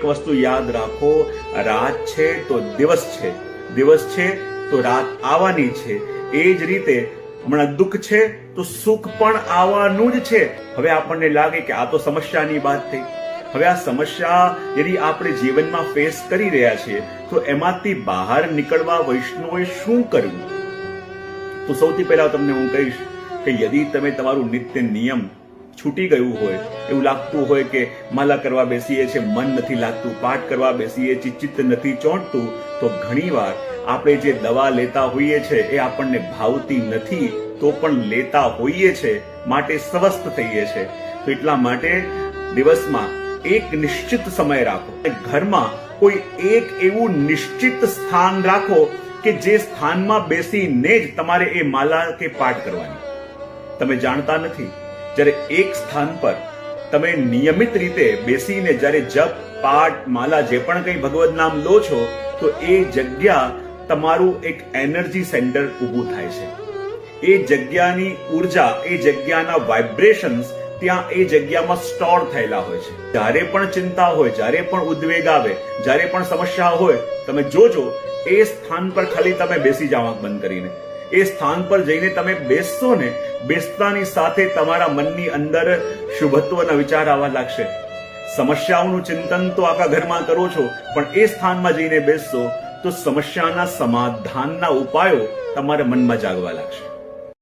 એક વસ્તુ યાદ રાખો, રાત છે તો દિવસ છે. દિવસ છે તો રાત આવવાની છે. એ જ રીતે હમણાં દુઃખ છે તો સુખ પણ આવવાનું જ છે. હવે આપણને લાગે કે આ તો સમસ્યાની વાત થઈ. હવે આ સમસ્યા યદિ આપણે જીવનમાં ફેસ કરી રહ્યા છીએ, તો એમાંથી બહાર નીકળવા વૈષ્ણવે શું કરવું તો સૌથી પહેલા તમને હું કહીશ કે યદી તમે તમારું નિત્ય નિયમ છૂટી ગયું હોય, એવું લાગતું હોય કે માલા કરવા બેસીએ છે મન નથી લાગતું, પાઠ કરવા બેસીએ છીએ, ચિત્ત નથી ચોંટતું, તો ઘણીવાર આપણે જે દવા લેતા હોઈએ છે એ આપણને ભાવતી નથી, તો પણ લેતા હોઈએ છે માટે સ્વસ્થ થઈએ છે તો એટલા માટે દિવસમાં એક નિશ્ચિત સમય રાખો. ઘરમાં કોઈ એક એવું નિશ્ચિત સ્થાન રાખો કે જે સ્થાનમાં બેસીને જ તમારે એ માલા કે પાઠ કરવાની. તમે જાણતા નથી? જ્યારે એક સ્થાન પર તમે નિયમિત રીતે બેસીને જ્યારે જપ, પાઠ, માલા જે પણ કંઈ ભગવદ નામ લો છો, તો એ જગ્યા તમારું એક એનર્જી સેન્ટર ઊભું થાય છે. એ જગ્યાની ઊર્જા, એ જગ્યાના વાઇબ્રેશન્સ ત્યાં એ જગ્યામાં સ્ટોર થયેલા હોય છે. જ્યારે પણ ચિંતા હોય, જ્યારે પણ ઉદ્વેગ આવે, જ્યારે પણ સમસ્યા હોય, તમે જોજો, એ સ્થાન પર ખાલી તમે બેસી જવા બંધ કરીને. એ સ્થાન પર જઈને તમે બેસશો ને, બેસતાની સાથે તમારા મનની અંદર શુભત્વના વિચાર આવવા લાગશે. સમસ્યાઓનું ચિંતન તો આખા ઘરમાં કરો છો, પણ એ સ્થાનમાં જઈને બેસશો તો સમસ્યાના સમાધાનના ઉપાયો તમારા મનમાં જાગવા લાગશે.